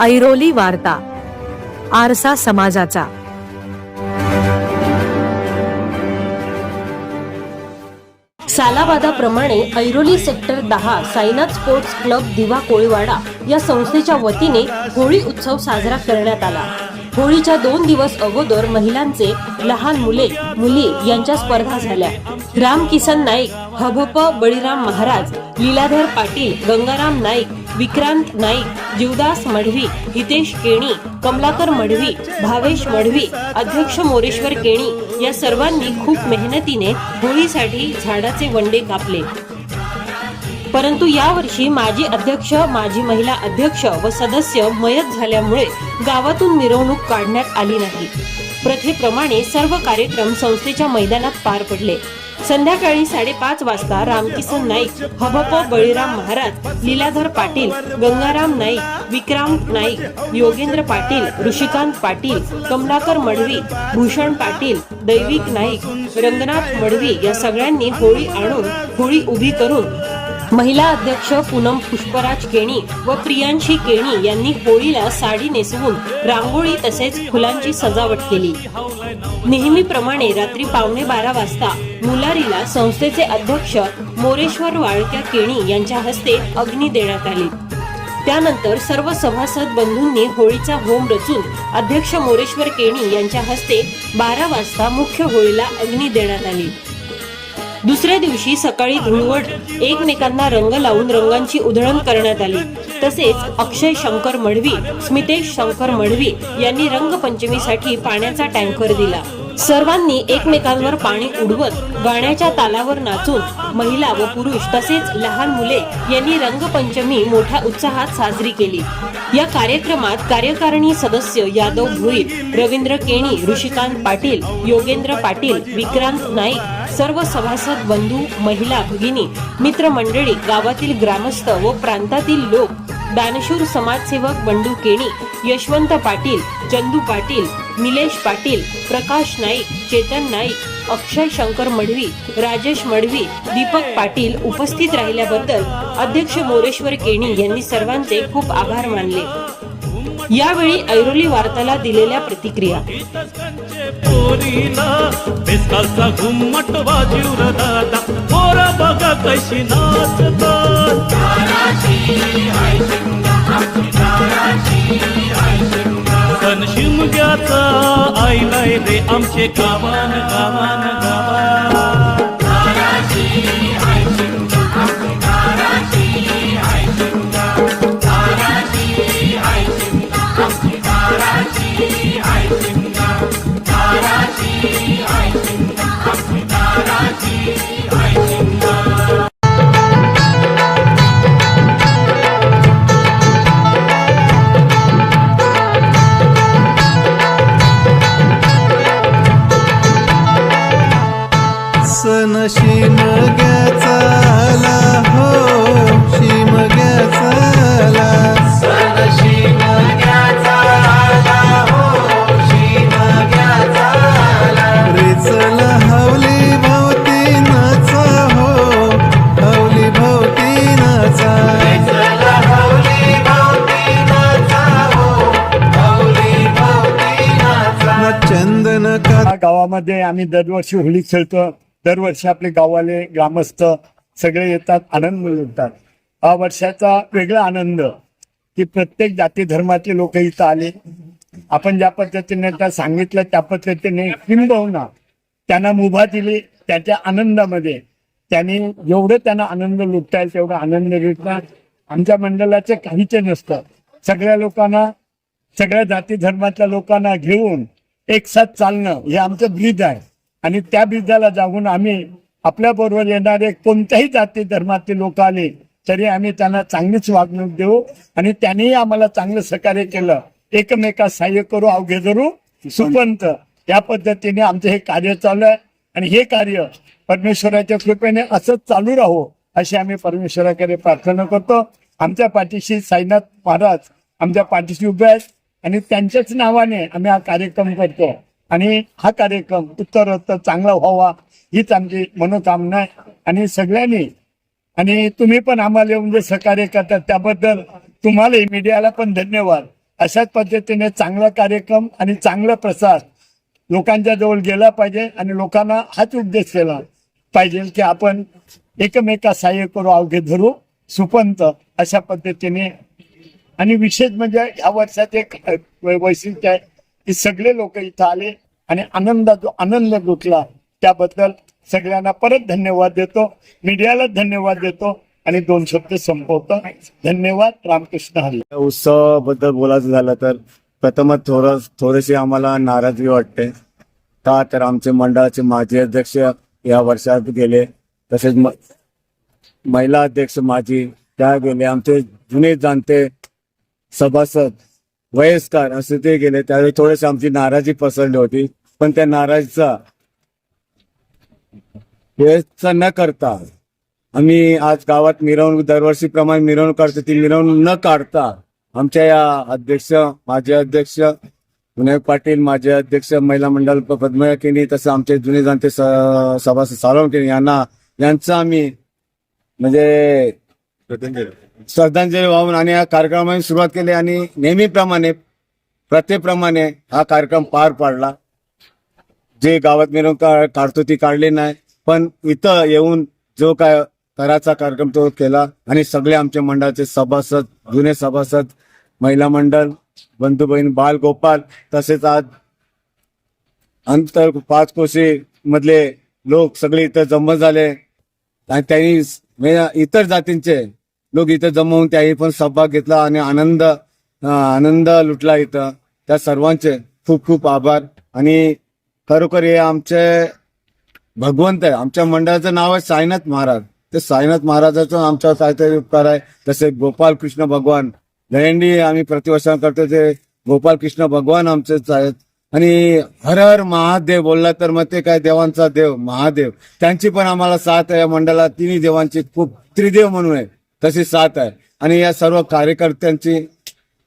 ऐरोली वार्ता आरसा समाजाचा. सालाबादाप्रमाणे ऐरोली सेक्टर दहा साईनाथ स्पोर्ट्स क्लब दिवा कोळीवाडा या संस्थेच्या वतीने होळी उत्सव साजरा करण्यात आला. होळीच्या दोन दिवस अगोदर महिलांचे लहान मुले मुली यांच्या स्पर्धा झाल्या. राम किसन नाईक हभप बळीराम महाराज लीलाधर पाटील गंगाराम नाईक विक्रांत नाईक जीवदास मढवी हितेश केणी कमलाकर मढवी भावेश मढवी अध्यक्ष मोरेश्वर केणी या सर्वांनी खूप मेहनतीने होळीसाठी झाडाचे वंडे कापले. परंतु यावर्षी माजी अध्यक्ष माजी महिला अध्यक्ष व सदस्य मयत झाल्यामुळे गावातून मिरवणूक काढण्यात आली नाही. प्रथेप्रमाणे सर्व कार्यक्रम संस्थेच्या मैदानात पार पडले. संध्याकाळी साडेपाच वाजता रामकिसन नाईक हबप बळीराम महाराज लीलाधर पाटील गंगाराम नाईक विक्रांत नाईक योगेंद्र पाटील ऋषिकांत पाटील कमलाकर मडवी भूषण पाटील दैविक नाईक रंगनाथ मडवी या सगळ्यांनी होळी आणून होळी उभी करून महिला अध्यक्ष पूनम पुष्पराज केणी व प्रियांशी केणी यांनी होळीला साडी नेसवून रांगोळी तसेच फुलांची सजावट केली. नेहमीप्रमाणे रात्री पावणे बारा वाजता मुलारीला संस्थेचे अध्यक्ष मोरेश्वर वाळक्या केणी यांच्या हस्ते अग्नी देण्यात आली. त्यानंतर सर्व सभासद बंधूंनी होळीचा होम रचून अध्यक्ष मोरेश्वर केणी यांच्या हस्ते बारा वाजता मुख्य होळीला अग्नी देण्यात आली. दुसऱ्या दिवशी सकाळी धुळवड एकमेकांना रंग लावून रंगांची उधळण करण्यात आली. तसेच अक्षय शंकर मढवी स्मितेश शंकर मढवी यांनी रंगपंचमीसाठी पाण्याचा टँकर दिला. सर्वांनी एकमेकांवर पाणी उडवत गाण्याच्या तालावर नाचून महिला व पुरुष तसेच लहान मुले यांनी रंगपंचमी मोठ्या उत्साहात साजरी केली. या कार्यक्रमात कार्यकारिणी सदस्य यादव भोईर रवींद्र केणी ऋषिकांत पाटील योगेंद्र पाटील विक्रांत नाईक सर्व सभासद बंधू महिला भगिनी मित्रमंडळी गावातील ग्रामस्थ व प्रांतातील लोक दानशूर समाजसेवक बंडू केणी यशवंत पाटील चंदू पाटील निलेश पाटील प्रकाश नाईक चेतन नाईक अक्षय शंकर मढवी राजेश मढवी दीपक पाटील उपस्थित राहिल्याबद्दल अध्यक्ष मोरेश्वर केणी यांनी सर्वांचे खूप आभार मानले. यावेळी ऐरोली वार्ताला दिलेल्या प्रतिक्रिया. शिमग्याचा आईलाय रे आमचे गावान गावान गावान. गावामध्ये आम्ही दरवर्षी होळी खेळतो. दरवर्षी आपले गाववाले ग्रामस्थ सगळे येतात आनंद लुटतात हा वर्षाचा वेगळा आनंद की प्रत्येक जाती धर्माचे लोक इथं आले. आपण ज्या पद्धतीने त्या सांगितलं त्या पद्धतीने किंबहुना त्यांना मुभा दिली त्याच्या आनंदामध्ये. त्यांनी जेवढं त्यांना आनंद लुटता येईल तेवढा आनंद लुटतात आमच्या मंडळाचे काहीच नसतं. सगळ्या लोकांना सगळ्या जाती धर्मातल्या लोकांना घेऊन एक साथ चालणं हे आमचं ब्रीद आहे. आणि त्या ब्रिजाला जाऊन आम्ही आपल्याबरोबर येणारे कोणत्याही जाती धर्मातील लोक आले तरी आम्ही त्यांना चांगलीच वागणूक देऊ आणि त्यांनीही आम्हाला चांगलं सहकार्य केलं. एकमेकास सहाय्य करू अवघे धरू सुपंत. या पद्धतीने आमचं हे कार्य चालू आहे आणि हे कार्य परमेश्वराच्या कृपेने असंच चालू राहो अशी आम्ही परमेश्वराकडे प्रार्थना करतो. आमच्या पाठीशी साईनाथ महाराज आमच्या पाठीशी उभे आहेत आणि त्यांच्याच नावाने आम्ही हा कार्यक्रम करतो. आणि हा कार्यक्रम उत्तरोत्तर चांगला व्हावा हीच आमची मनोकामना आहे. आणि सगळ्यांनी आणि तुम्ही पण आम्हाला येऊन जे सहकार्य करतात त्याबद्दल तुम्हालाही मीडियाला पण धन्यवाद. अशाच पद्धतीने चांगला कार्यक्रम आणि चांगला प्रसार लोकांच्या जवळ गेला पाहिजे आणि लोकांना हाच उद्देश केला पाहिजे की आपण एकमेका सहाय्य करू अवघे धरू सुपंत अशा पद्धतीने. आणि विशेष म्हणजे ह्या वर्षात एक वैशिष्ट्य आहे की सगळे लोक इथं आले आणि आनंदा जो आनंद लुटला त्याबद्दल सगळ्यांना परत धन्यवाद देतो. मीडियाला धन्यवाद देतो आणि दोन शब्द संपवतो. धन्यवाद रामकृष्ण हल्ले उत्सवाबद्दल बोलायचं झालं तर प्रथमच थोडं थोडीशी आम्हाला नाराजगी वाटते. का तर आमचे मंडळाचे माजी अध्यक्ष या वर्षात गेले. तसेच महिला अध्यक्ष माजी त्या गेले. आमचे जुने जाणते सभासद वयस्कर असे ते गेले. त्यावेळी थोडीशी आमची नाराजी पसरली होती. पण त्या नाराजीचा व्यवस्था न करता आम्ही आज गावात मिरवणूक दरवर्षीप्रमाणे मिरवणूक करतो ती मिरवणूक न काढता आमच्या या अध्यक्ष माजी अध्यक्ष विनायक पाटील माजी अध्यक्ष महिला मंडळ पद्मकिनी तसं आमचे जुने जाणते स- सभासद साळुंके यांना यांचं आम्ही म्हणजे श्रद्धांजली वाहून आणि या कार्यक्रमाची सुरुवात केली आणि नेहमीप्रमाणे प्रथेप्रमाणे हा कार्यक्रम पार पाडला. जे गावात मिरवणूक काढतो ती काढली नाही. पण इथं येऊन जो काय कराचा कार्यक्रम तो केला आणि सगळे आमच्या मंडळाचे सभासद जुने सभासद महिला मंडळ बंधू बहीण बाल गोपाल तसेच आज अंतर पाच कोशी मधले लोक सगळे इथं जमा झाले. आणि त्यांनी इतर जातींचे लोक इथं जमवून त्यांनी पण सहभाग घेतला आणि आनंद आनंद लुटला इथं. त्या सर्वांचे खूप खूप आभार. आणि खरोखर हे आमचे भगवंत आहे. आमच्या मंडळाचं नाव आहे साईनाथ महाराज. ते साईनाथ महाराजाचं आमच्यावर काहीतरी उपकार आहे. तसे गोपाल कृष्ण भगवान. दहीहंडी आम्ही प्रतिवर्षण करतो. ते गोपाल कृष्ण भगवान आमचेच आहेत. आणि हर हर महादेव बोलला तर मग ते काय देवांचा देव महादेव. त्यांची पण आम्हाला साथ आहे या मंडळात. तिन्ही देवांची खूप त्रिदेव म्हणून आहे. तशी साथ आहे. आणि या सर्व कार्यकर्त्यांची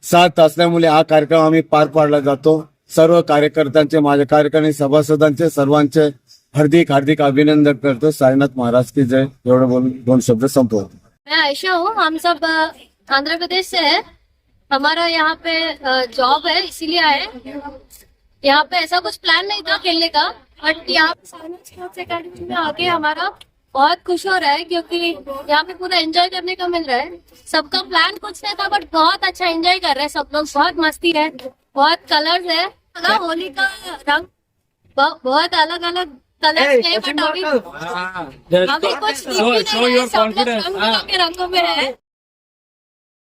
साथ असल्यामुळे हा कार्यक्रम आम्ही पार पाडला जातो. सर्व कार्यकर्त्यांचे माझ्या कार्यकारिणी सभासदांचे सर्वांचे हार्दिक हार्दिक अभिनंदन करतो. साईनाथ महाराज की जय. एवढं बोलून दोन शब्द संपवतो. मैं आयशा हूँ. हम सब आंध्र प्रदेश से है. हमारा यहाँ पे जॉब है इसीलिए आए यहाँ पे ऐसा कुछ प्लान नहीं था खेलने का बट यहाँ साइंस स्पोर्ट्स अकेडमी में आके हमारा बहुत खुश हो रहा है क्योंकि यहाँ पे पूरा एंजॉय करने का मिल रहा है। सबका प्लान कुछ नहीं था बट बहुत अच्छा एंजॉय कर रहे हैं सब लोग। बहुत मस्ती है बहुत कलर्स है। होली का रंग। बहुत अलग अलग कलर्स है बट अभी अभी कुछ नहीं है। सब लोग रंगों में है।